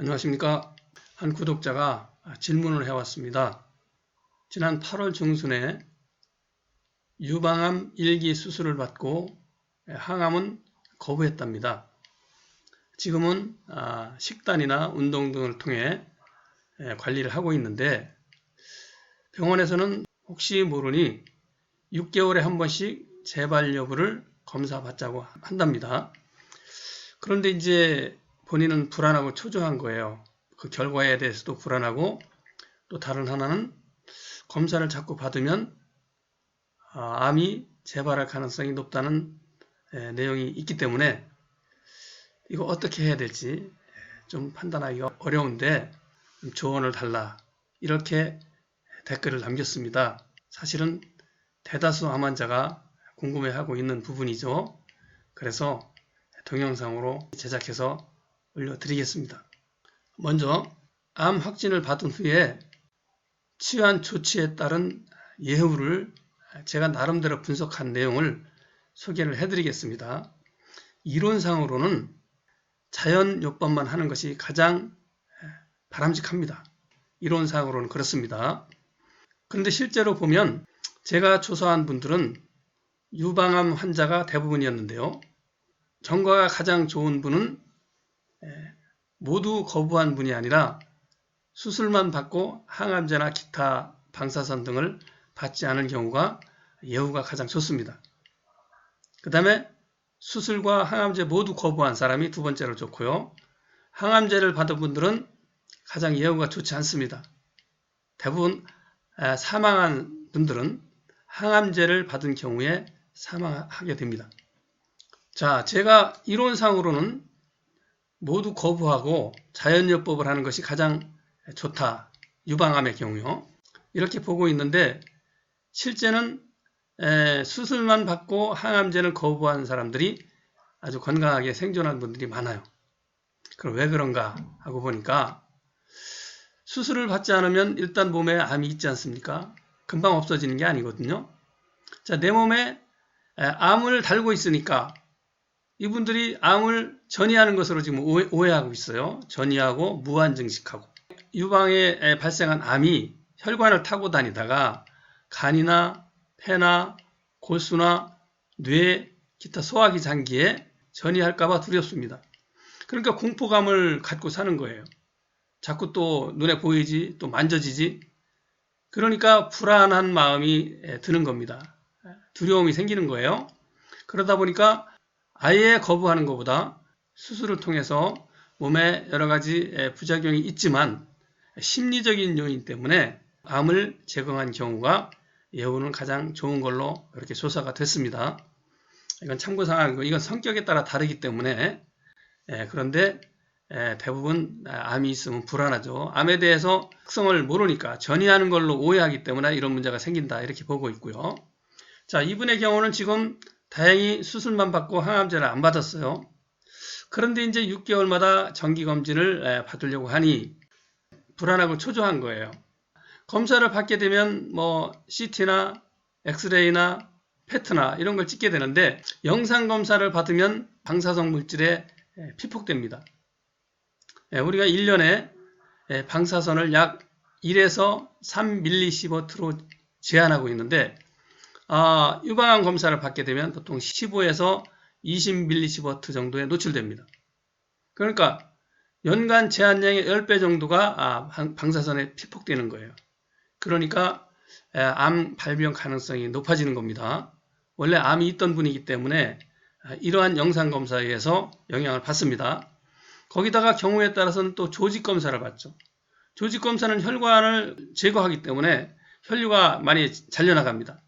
안녕하십니까. 한 구독자가 질문을 해왔습니다. 지난 8월 중순에 유방암 1기 수술을 받고 항암은 거부했답니다. 지금은 아, 식단이나 운동 등을 통해 관리를 하고 있는데 병원에서는 혹시 모르니 6개월에 한 번씩 재발 여부를 검사 받자고 한답니다. 그런데 이제 본인은 불안하고 초조한 거예요. 그 결과에 대해서도 불안하고 또 다른 하나는 검사를 자꾸 받으면 아, 암이 재발할 가능성이 높다는 내용이 있기 때문에 이거 어떻게 해야 될지 좀 판단하기가 어려운데 조언을 달라 이렇게 댓글을 남겼습니다. 사실은 대다수 암 환자가 궁금해하고 있는 부분이죠. 그래서 동영상으로 제작해서 올려드리겠습니다. 먼저 암 확진을 받은 후에 취한 조치에 따른 예후를 제가 나름대로 분석한 내용을 소개를 해드리겠습니다. 이론상으로는 자연요법만 하는 것이 가장 바람직합니다. 이론상으로는 그렇습니다. 그런데 실제로 보면 제가 조사한 분들은 유방암 환자가 대부분이었는데요. 정과가 가장 좋은 분은 모두 거부한 분이 아니라 수술만 받고 항암제나 기타 방사선 등을 받지 않은 경우가 예후가 가장 좋습니다. 그 다음에 수술과 항암제 모두 거부한 사람이 두 번째로 좋고요. 항암제를 받은 분들은 가장 예후가 좋지 않습니다. 대부분 사망한 분들은 항암제를 받은 경우에 사망하게 됩니다. 자, 제가 이론상으로는 모두 거부하고 자연요법을 하는 것이 가장 좋다. 유방암의 경우요. 이렇게 보고 있는데 실제는 수술만 받고 항암제를 거부한 사람들이 아주 건강하게 생존한 분들이 많아요. 그럼 왜 그런가 하고 보니까 수술을 받지 않으면 일단 몸에 암이 있지 않습니까? 금방 없어지는 게 아니거든요. 자, 내 몸에 암을 달고 있으니까 이분들이 암을 전이하는 것으로 지금 오해, 하고 있어요. 전이하고 무한증식하고. 유방에 발생한 암이 혈관을 타고 다니다가 간이나 폐나 골수나 뇌, 기타 소화기 장기에 전이할까봐 두렵습니다. 그러니까 공포감을 갖고 사는 거예요. 자꾸 또 눈에 보이지, 또 만져지지. 그러니까 불안한 마음이 드는 겁니다. 두려움이 생기는 거예요. 그러다 보니까 아예 거부하는 것보다 수술을 통해서 몸에 여러 가지 부작용이 있지만 심리적인 요인 때문에 암을 제거한 경우가 예후는 가장 좋은 걸로 이렇게 조사가 됐습니다. 이건 참고 사항이고 이건 성격에 따라 다르기 때문에 그런데 대부분 암이 있으면 불안하죠. 암에 대해서 특성을 모르니까 전이하는 걸로 오해하기 때문에 이런 문제가 생긴다 이렇게 보고 있고요. 자 이분의 경우는 지금 다행히 수술만 받고 항암제를 안 받았어요. 그런데 이제 6개월마다 정기검진을 받으려고 하니 불안하고 초조한 거예요. 검사를 받게 되면 뭐 CT나 엑스레이나 페트나 이런 걸 찍게 되는데 영상 검사를 받으면 방사성 물질에 피폭됩니다. 우리가 1년에 방사선을 약 1에서 3mS로 제한하고 있는데 아, 유방암 검사를 받게 되면 보통 15에서 20mSv 정도에 노출됩니다. 그러니까 연간 제한량의 10배 정도가 아, 방사선에 피폭되는 거예요. 그러니까 암 발병 가능성이 높아지는 겁니다. 원래 암이 있던 분이기 때문에 아, 이러한 영상 검사에 의해서 영향을 받습니다. 거기다가 경우에 따라서는 또 조직 검사를 받죠. 조직 검사는 혈관을 제거하기 때문에 혈류가 많이 잘려나갑니다.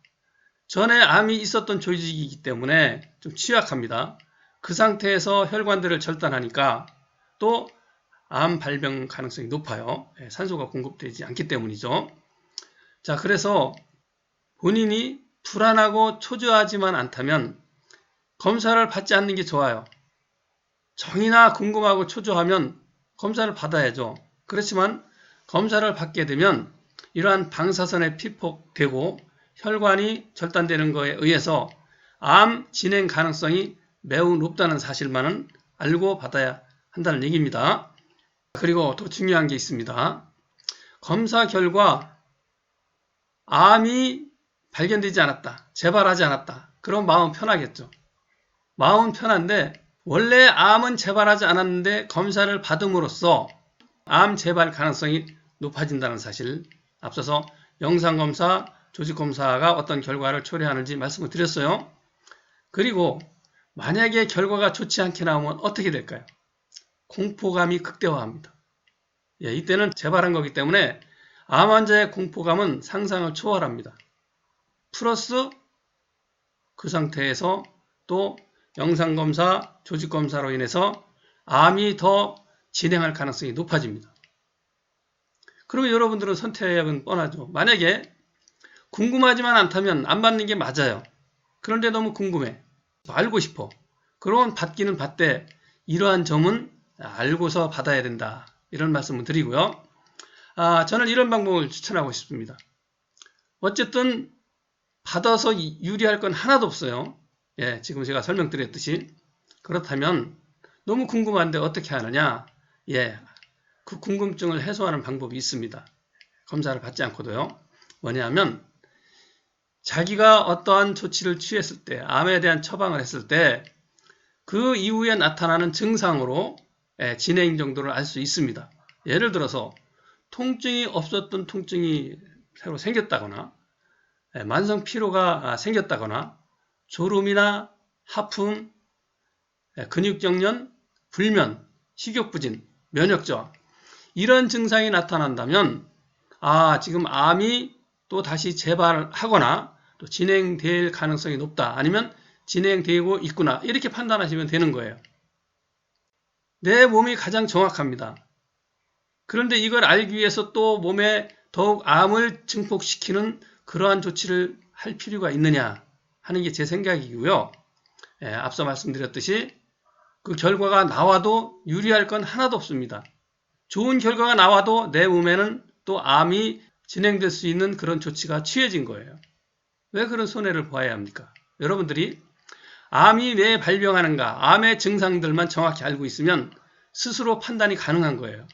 전에 암이 있었던 조직이기 때문에 좀 취약합니다. 그 상태에서 혈관들을 절단하니까 또 암 발병 가능성이 높아요. 예, 산소가 공급되지 않기 때문이죠. 자, 그래서 본인이 불안하고 초조하지만 않다면 검사를 받지 않는 게 좋아요. 정이나 궁금하고 초조하면 검사를 받아야죠. 그렇지만 검사를 받게 되면 이러한 방사선에 피폭되고 혈관이 절단되는 것에 의해서 암 진행 가능성이 매우 높다는 사실만은 알고 받아야 한다는 얘기입니다. 그리고 또 중요한 게 있습니다. 검사 결과 암이 발견되지 않았다. 재발하지 않았다. 그럼 마음 편하겠죠. 마음은 편한데 원래 암은 재발하지 않았는데 검사를 받음으로써 암 재발 가능성이 높아진다는 사실 앞서서 영상검사, 조직검사가 어떤 결과를 초래하는지 말씀을 드렸어요. 그리고 만약에 결과가 좋지 않게 나오면 어떻게 될까요? 공포감이 극대화합니다. 예, 이때는 재발한 거기 때문에 암 환자의 공포감은 상상을 초월합니다. 플러스 그 상태에서 또 영상검사, 조직검사로 인해서 암이 더 진행할 가능성이 높아집니다. 그러면 여러분들은 선택은 뻔하죠. 만약에 궁금하지만 않다면 안 받는 게 맞아요. 그런데 너무 궁금해. 알고 싶어. 그러면 받기는 받되 이러한 점은 알고서 받아야 된다. 이런 말씀을 드리고요. 아, 저는 이런 방법을 추천하고 싶습니다. 어쨌든 받아서 유리할 건 하나도 없어요. 예, 지금 제가 설명드렸듯이 그렇다면 너무 궁금한데 어떻게 하느냐? 예, 그 궁금증을 해소하는 방법이 있습니다. 검사를 받지 않고도요. 뭐냐면 자기가 어떠한 조치를 취했을 때, 암에 대한 처방을 했을 때 그 이후에 나타나는 증상으로 예, 진행 정도를 알 수 있습니다. 예를 들어서 통증이 없었던 통증이 새로 생겼다거나 예, 만성 피로가 생겼다거나 졸음이나 하품, 예, 근육경련, 불면, 식욕부진, 면역저하 이런 증상이 나타난다면 아 지금 암이 또 다시 재발하거나 또 진행될 가능성이 높다 아니면 진행되고 있구나 이렇게 판단하시면 되는 거예요. 내 몸이 가장 정확합니다. 그런데 이걸 알기 위해서 또 몸에 더욱 암을 증폭시키는 그러한 조치를 할 필요가 있느냐 하는 게 제 생각이고요. 예, 앞서 말씀드렸듯이 그 결과가 나와도 유리할 건 하나도 없습니다. 좋은 결과가 나와도 내 몸에는 또 암이 진행될 수 있는 그런 조치가 취해진 거예요. 왜 그런 손해를 보아야 합니까? 여러분들이 암이 왜 발병하는가, 암의 증상들만 정확히 알고 있으면 스스로 판단이 가능한 거예요.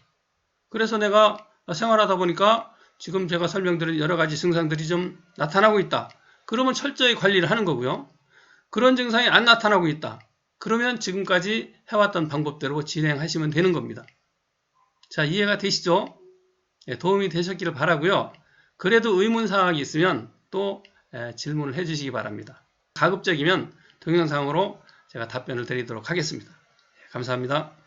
그래서 내가 생활하다 보니까 지금 제가 설명드린 여러 가지 증상들이 좀 나타나고 있다. 그러면 철저히 관리를 하는 거고요. 그런 증상이 안 나타나고 있다. 그러면 지금까지 해왔던 방법대로 진행하시면 되는 겁니다. 자, 이해가 되시죠? 예, 도움이 되셨기를 바라고요. 그래도 의문사항이 있으면 또 예, 질문을 해주시기 바랍니다. 가급적이면 동영상으로 제가 답변을 드리도록 하겠습니다. 예, 감사합니다.